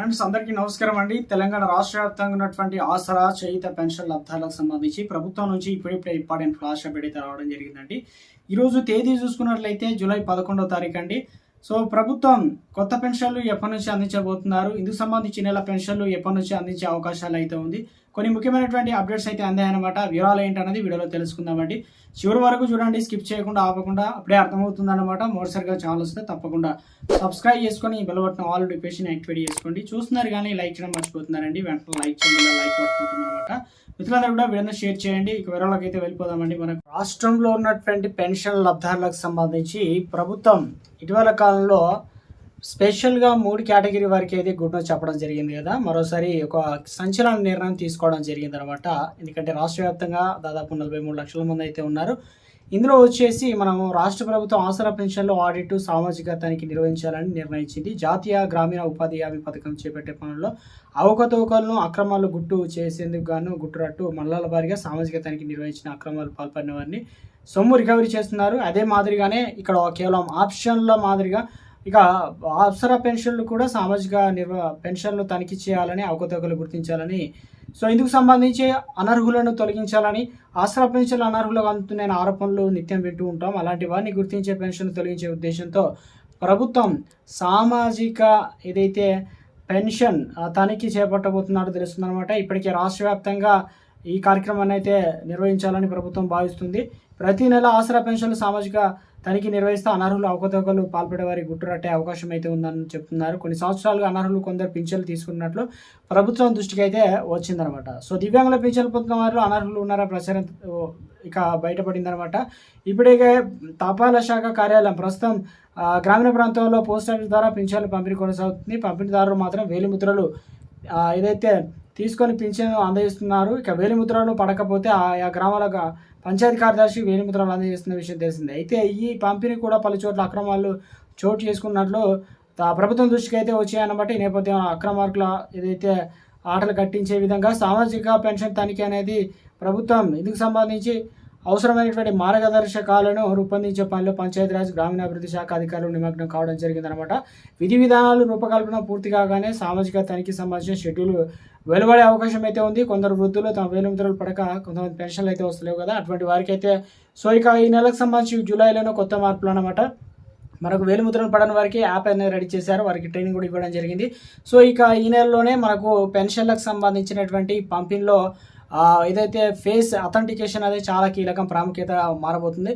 Friends అందరికీ నమస్కారం అండి. తెలంగాణ రాష్ట్ర వ్యాప్తంగా ఉన్నటువంటి ఆసరా చేయిత పెన్షన్ లబ్ధాలకు సంబంధించి ప్రభుత్వం నుంచి ఇప్పుడిప్పుడే ఇంపార్టెంట్ ఫ్లాష్ అప్డేట్ అయితే రావడం జరిగిందండి. ఈరోజు తేదీ చూసుకున్నట్లయితే జూలై పదకొండవ తారీఖు అండి. సో ప్రభుత్వం కొత్త పెన్షన్లు ఎప్పటి నుంచి అందించబోతున్నారు? ఇందుకు సంబంధించి నెల పెన్షన్లు ఎప్పటి నుంచి అందించే అవకాశాలు అయితే ఉంది? కొన్ని ముఖ్యమైనటువంటి అప్డేట్స్ అయితే అందాయన్నమాట. వివరాలు ఏంటన్నది వీడియోలో తెలుసుకుందామండి. చివరి వరకు చూడండి స్కిప్ చేయకుండా ఆపకుండా అప్పుడే అర్థమవుతుంది అనమాట మొదటిసారిగా ఛానల్ వస్తే తప్పకుండా సబ్స్క్రైబ్ చేసుకొని bell button all notification activate చేసుకోండి. చూస్తున్నారు కానీ లైక్ చేయడం మర్చిపోతున్నారండి. వెంటనే లైక్ చేయండి లైక్ పడుతుంటుంది మిత్రులందరూ కూడా వీడియోని షేర్ చేయండి. ఇక వివరాలకు అయితే వెళ్ళిపోదామండి. మనకు రాష్ట్రంలో ఉన్నటువంటి పెన్షన్ లబ్ధారులకు సంబంధించి ప్రభుత్వం ఇటీవల కాలంలో స్పెషల్గా మూడు కేటగిరీ వారికి అయితే గుడ్ న్యూస్ చెప్పడం జరిగింది కదా మరోసారి ఒక సంచలన నిర్ణయం తీసుకోవడం జరిగింది అనమాట ఎందుకంటే రాష్ట్ర వ్యాప్తంగా దాదాపు నలభై మూడు లక్షల మంది అయితే ఉన్నారు. ఇందులో వచ్చేసి మనము రాష్ట్ర ప్రభుత్వం ఆసరా పెన్షన్లో ఆడిట్ సామాజిక తనిఖీ నిర్వహించాలని నిర్ణయించింది. జాతీయ గ్రామీణ ఉపాధి హామీ పథకం చేపట్టే పనుల్లో అవకతవకలను అక్రమాలు గుట్టు చేసేందుకు గాను గుట్టురట్టు మల్లల వారిగా సామాజిక తనిఖీ నిర్వహించిన అక్రమాలు పాల్పడిన వారిని సొమ్ము రికవరీ చేస్తున్నారు. అదే మాదిరిగానే ఇక్కడ కేవలం ఆప్షన్ల మాదిరిగా ఇక అవసర పెన్షన్లు కూడా సామాజిక నిర్వ పెన్షన్లు తనిఖీ చేయాలని అవకతవకలు గుర్తించాలని సో ఇందుకు సంబంధించి అనర్హులను తొలగించాలని ఆసరా పెన్షన్లు అనర్హులకు అందుతున్న ఆరోపణలు నిత్యం వింటూ ఉంటాం. అలాంటి వారిని గుర్తించే పెన్షన్లు తొలగించే ఉద్దేశంతో ప్రభుత్వం సామాజిక ఏదైతే పెన్షన్ తనిఖీ చేపట్టబోతున్నారో తెలుస్తుందన్నమాట. ఇప్పటికే రాష్ట్ర వ్యాప్తంగా ఈ కార్యక్రమాన్ని అయితే నిర్వహించాలని ప్రభుత్వం భావిస్తుంది. ప్రతి నెల ఆసరా పెన్షన్లు సామాజిక తనిఖీ నిర్వహిస్తూ అనర్హులు అవకతవకలు పాల్పడే వారి గుట్టురట్టే అవకాశం అయితే ఉందని చెప్తున్నారు. కొన్ని సంవత్సరాలుగా అనర్హులు కొందరు పింఛన్లు తీసుకున్నట్లు ప్రభుత్వం దృష్టికి అయితే వచ్చిందనమాట. సో దివ్యాంగుల పింఛన్లు పొందిన వారిలో అనర్హులు ఉన్నారా ప్రచారం ఇక బయటపడిందనమాట. ఇప్పుడే తపాలా శాఖ కార్యాలయం ప్రస్తుతం గ్రామీణ ప్రాంతాల్లో పోస్ట్ ఆఫీస్ ద్వారా పింఛన్లు పంపిణీ కొనసాగుతుంది. పంపిణీదారులు మాత్రం వేలిముద్రలు ఏదైతే తీసుకొని పింఛన్ అందజేస్తున్నారు. ఇక వేలిముద్రలు పడకపోతే ఆయా గ్రామాల పంచాయతీ కార్యదర్శి వేలిముద్రలు అందజేస్తున్న విషయం తెలిసిందే. అయితే ఈ పంపిణీ కూడా పలు చోట్ల అక్రమాలు చోటు చేసుకున్నట్లు ప్రభుత్వం దృష్టికి అయితే వచ్చాయన్నమాట. ఈ నేపథ్యం అక్రమార్కుల ఏదైతే ఆటలు కట్టించే విధంగా సామాజిక పెన్షన్ తనిఖీ అనేది ప్రభుత్వం ఇందుకు సంబంధించి అవసరమైనటువంటి మార్గదర్శకాలను రూపొందించే పనిలో పంచాయతీరాజ్ గ్రామీణాభివృద్ధి శాఖ అధికారులు నిమగ్నం కావడం జరిగిందనమాట విధి విధానాలు రూపకల్పన పూర్తి కాగానే సామాజిక తనిఖీ సంబంధించిన షెడ్యూల్ వెలువడే అవకాశం అయితే ఉంది. కొందరు వృద్ధులు తమ వేలుముద్రలు పడక కొంతమంది పెన్షన్లు అయితే వస్తలేవు కదా. అటువంటి వారికి అయితే సో ఇక ఈ నెలకు సంబంధించి జూలైలోనే కొత్త మార్పులు అనమాట మనకు వేలిముద్రలు పడని వారికి యాప్ అనేది రెడీ చేశారు. వారికి ట్రైనింగ్ కూడా ఇవ్వడం జరిగింది. సో ఇక ఈ నెలలోనే మనకు పెన్షన్లకు సంబంధించినటువంటి పంపిణీలో ఏదైతే ఫేస్ అథెంటికేషన్ అనేది చాలా కీలకం ప్రాముఖ్యత మారబోతుంది.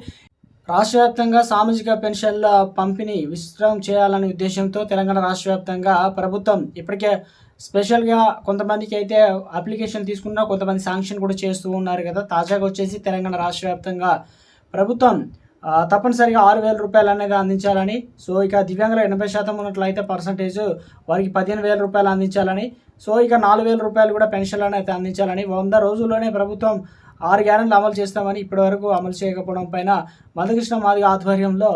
రాష్ట్ర వ్యాప్తంగా సామాజిక పెన్షన్ల పంపిణీ విస్తృతం చేయాలనే ఉద్దేశంతో తెలంగాణ రాష్ట్ర వ్యాప్తంగా ప్రభుత్వం ఇప్పటికే స్పెషల్గా కొంతమందికి అయితే అప్లికేషన్ తీసుకున్నా కొంతమంది శాంక్షన్ కూడా చేస్తూ ఉన్నారు కదా. తాజాగా వచ్చేసి తెలంగాణ రాష్ట్ర వ్యాప్తంగా ప్రభుత్వం తప్పనిసరిగా ఆరు వేల రూపాయలు అనేది అందించాలని సో ఇక దివ్యాంగుల ఎనభై శాతం ఉన్నట్లయితే పర్సంటేజ్ వారికి పదిహేను వేల రూపాయలు అందించాలని సో ఇక నాలుగు వేల రూపాయలు కూడా పెన్షన్లు అయితే అందించాలని వంద రోజుల్లోనే ప్రభుత్వం ఆరు గ్యారెంట్లు అమలు చేస్తామని ఇప్పటివరకు అమలు చేయకపోవడం పైన మధుకృష్ణ మాదిగ ఆధ్వర్యంలో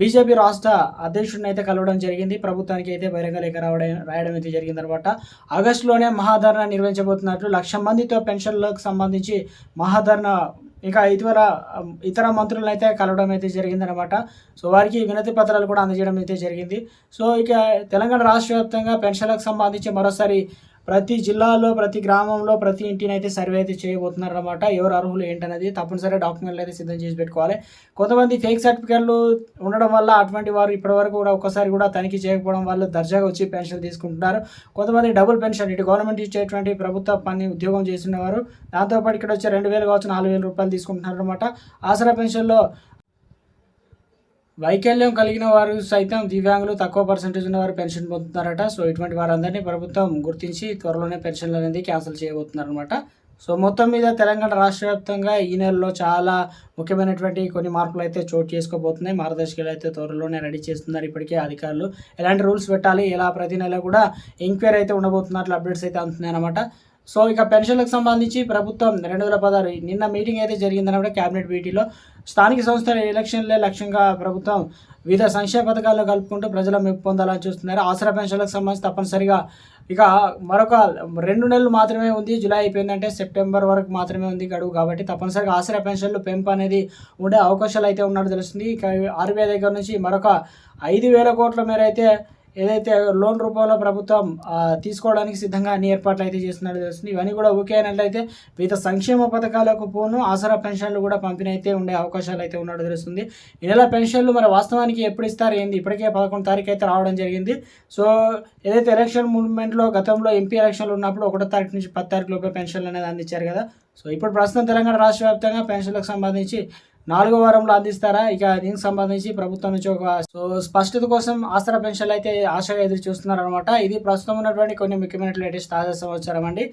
బీజేపీ రాష్ట్ర అధ్యక్షుడిని అయితే కలవడం జరిగింది. ప్రభుత్వానికి అయితే బహిరంగ లేఖ రావడం రాయడం అయితే జరిగిందనమాట ఆగస్టులోనే మహాధరణ నిర్వహించబోతున్నట్లు లక్ష మందితో పెన్షన్లకు సంబంధించి మహాధరణ ఇంకా ఇటీవల ఇతర మంత్రులను అయితే కలవడం అయితే జరిగిందనమాట సో వారికి వినతి పత్రాలు కూడా అందజేయడం అయితే జరిగింది. సో ఇక తెలంగాణ రాష్ట్ర వ్యాప్తంగా పెన్షన్లకు సంబంధించి మరోసారి ప్రతి జిల్లాలో ప్రతి గ్రామంలో ప్రతి ఇంటిని అయితే సర్వే అయితే చేయబోతున్నారు అనమాట ఎవరు అర్హులు ఏంటనేది తప్పనిసరిగా డాక్యుమెంట్లు అయితే సిద్ధం చేసి పెట్టుకోవాలి. కొంతమంది ఫేక్ సర్టిఫికెట్లు ఉండడం వల్ల అటువంటి వారు ఇప్పటివరకు కూడా ఒక్కసారి కూడా తనిఖీ చేయకపోవడం వల్ల దర్జాగా వచ్చి పెన్షన్ తీసుకుంటున్నారు. కొంతమంది డబుల్ పెన్షన్ ఇటు గవర్నమెంట్ ఇచ్చేటువంటి ప్రభుత్వ పని ఉద్యోగం చేస్తున్నవారు దాంతోపాటు ఇక్కడ వచ్చే రెండు వేలు కావచ్చు నాలుగు వేల రూపాయలు తీసుకుంటున్నారు అనమాట ఆసరా పెన్షన్లో వైకల్యం కలిగిన వారు సైతం దివ్యాంగులు తక్కువ పర్సెంటేజ్ ఉన్న వారు పెన్షన్ పొందుతున్నారట. సో ఇటువంటి వారందరినీ ప్రభుత్వం గుర్తించి త్వరలోనే పెన్షన్లు అనేది క్యాన్సిల్ చేయబోతున్నారు అనమాట సో మొత్తం మీద తెలంగాణ రాష్ట్ర వ్యాప్తంగా ఈ నెలలో చాలా ముఖ్యమైనటువంటి కొన్ని మార్పులు అయితే చోటు చేసుకోబోతున్నాయి. మార్గదర్శకాలు అయితే త్వరలోనే రెడీ చేస్తున్నారు ఇప్పటికే అధికారులు. ఎలాంటి రూల్స్ పెట్టాలి ఇలా ప్రతి నెల కూడా ఎంక్వైరీ అయితే ఉండబోతున్నట్లు అప్డేట్స్ అయితే అందుతున్నాయి అనమాట సో ఇక పెన్షన్లకు సంబంధించి ప్రభుత్వం రెండు వేల పదహారు నిన్న మీటింగ్ అయితే జరిగిందన్నమాట క్యాబినెట్ భేటీలో స్థానిక సంస్థల ఎలక్షన్లే లక్ష్యంగా ప్రభుత్వం వివిధ సంక్షేమ పథకాల్లో కలుపుకుంటూ ప్రజల మెప్పు పొందాలని చూస్తున్నారు. ఆసరా పెన్షన్లకు సంబంధించి తప్పనిసరిగా ఇక మరొక రెండు నెలలు మాత్రమే ఉంది. జూలై అయిపోయిందంటే సెప్టెంబర్ వరకు మాత్రమే ఉంది గడువు కాబట్టి తప్పనిసరిగా ఆసరా పెన్షన్లు పెంపు అనేది ఉండే అవకాశాలు అయితే ఉన్నట్టు తెలుస్తుంది. ఇక ఆర్బీఐ దగ్గర నుంచి మరొక ఐదు వేల కోట్ల మేర అయితే ఏదైతే లోన్ రూపంలో ప్రభుత్వం తీసుకోవడానికి సిద్ధంగా అన్ని ఏర్పాట్లు అయితే చేస్తున్నట్టు తెలుస్తుంది. ఇవన్నీ కూడా ఓకే అయినట్లయితే వివిధ సంక్షేమ పథకాలకు పోను ఆసరా పెన్షన్లు కూడా పంపిణీ అయితే ఉండే అవకాశాలు అయితే ఉన్నట్టు తెలుస్తుంది. ఈ నెల పెన్షన్లు మరి వాస్తవానికి ఎప్పుడు ఇస్తారు ఏంది? ఇప్పటికే పదకొండు తారీఖు అయితే రావడం జరిగింది. సో ఏదైతే ఎలక్షన్ మూవ్మెంట్లో గతంలో ఎంపీ ఎలక్షన్లు ఉన్నప్పుడు ఒకటో తారీఖు నుంచి పది తారీఖు లోపే పెన్షన్లు అనేది అందించారు కదా. సో ఇప్పుడు ప్రస్తుతం తెలంగాణ రాష్ట్ర వ్యాప్తంగా పెన్షన్లకు సంబంధించి నాలుగో వారంలో అందిస్తారా? ఇక దీనికి సంబంధించి ప్రభుత్వం నుంచి ఒక సో స్పష్టత కోసం ఆసరా పెన్షన్లు అయితే ఆశగా ఎదురు చూస్తున్నారు అనమాట ఇది ప్రస్తుతం ఉన్నటువంటి కొన్ని ముఖ్యమైన లేటెస్ట్ తాజా సమాచారం అండి.